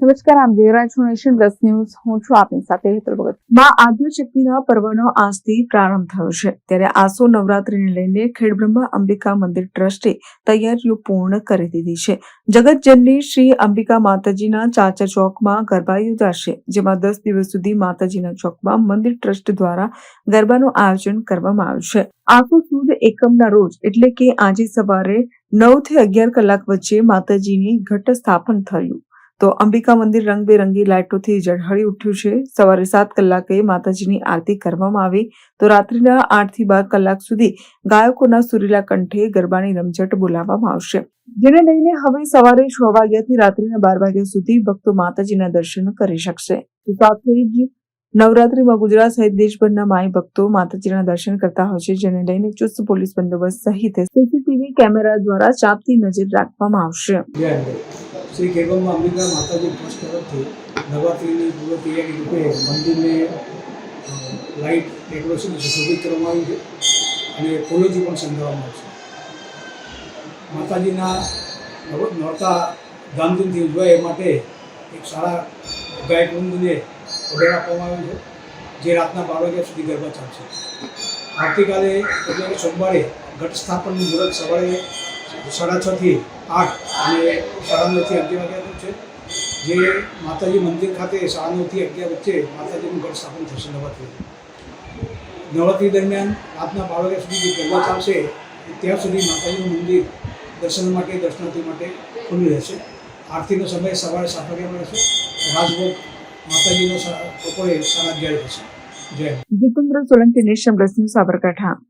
નમસ્કાર, આમ Devraj nation plus news. હું છું આપની સાથે હેતલ ભગત. માં આદ્યશક્તિના પર્વનો આજથી પ્રારંભ થયો છે. ત્યારે આસો નવરાત્રીને લઈને ખેડબ્રહ્મા અંબિકા મંદિર ટ્રસ્ટે તૈયારીઓ પૂર્ણ કરી દીધી છે. જગતજનની શ્રી અંબિકા માતાજીના ચાચર ચોકમાં ગરબા યોજાશે, જેમાં દસ દિવસ સુધી માતાજીના ચોકમાં મંદિર ટ્રસ્ટ દ્વારા ગરબાનું આયોજન કરવામાં આવ્યું છે. આસો સુદ એકમના રોજ, એટલે કે આજે સવારે નવથી અગિયાર કલાક વચ્ચે માતાજીની ઘટ સ્થાપન થયું. તો અંબિકા મંદિર રંગબેરંગી લાઇટોથી ઝળહળી ઉઠ્યું છે. સવારે સાત કલાકે માતાજીની આરતી કરવામાં આવી. તો રાત્રિના આઠથી બાર કલાક સુધી ગાયકોના સુરીલા કંઠે ગરબાની રમઝટ બોલાવવામાં આવશે. જેને લઈને હવે સવારે છ વાગ્યાથી રાત્રિના બાર વાગ્યા સુધી ભક્તો માતાજીના દર્શન કરી શકશે. સાથે જ નવરાત્રીમાં ગુજરાત સહિત દેશભરના માઈ ભક્તો માતાજીના દર્શન કરતા હોય છે, જેને લઈને ચુસ્ત પોલીસ બંદોબસ્ત સહિત સીસીટીવી કેમેરા દ્વારા ચાપતી નજર રાખવામાં આવશે. શ્રી કેગમમાં અંબિકા માતાજી ટ્રસ્ટ તરફથી નવરાત્રિની પૂર્વ તૈયારી રૂપે મંદિરને લાઇટ ડેકોરેશન સુશોભિત કરવામાં આવ્યું છે અને ફૂલોથી પણ શણગારવામાં આવશે માતાજીના નોરતા ધામધૂમથી ઉજવાય એ માટે એક સારા ગાયક વૃંદને ઓર્ડર આપવામાં આવ્યો છે, જે રાતના બાર વાગ્યા સુધી ગરબા ચાલશે. આવતીકાલે એટલે સોમવારે ઘટ સ્થાપનનું મુહૂર્ત સવારે સાડા છ થી આઠ અને સાડા નવથી અગિયાર વાગ્યાનું છે. જે માતાજી મંદિર ખાતે સાડા નવથી અગિયાર વચ્ચે માતાજીનું ઘટ સ્થાપન થશે નવરાત્રી નવરાત્રી દરમિયાન રાતના બાર વાગ્યા સુધી જે ગરબા ચાલશે, ત્યાં સુધી માતાજીનું મંદિર દર્શન માટે દર્શનાર્થી માટે ખુલ્લું રહેશે. આરતીનો સમય સવારે સાત વાગ્યા રહેશે. રાજભોગ માતાજીનો બપોરે સાડા અગિયાર થશે. જય. Jitendra Solanki national plus news Sabarkantha.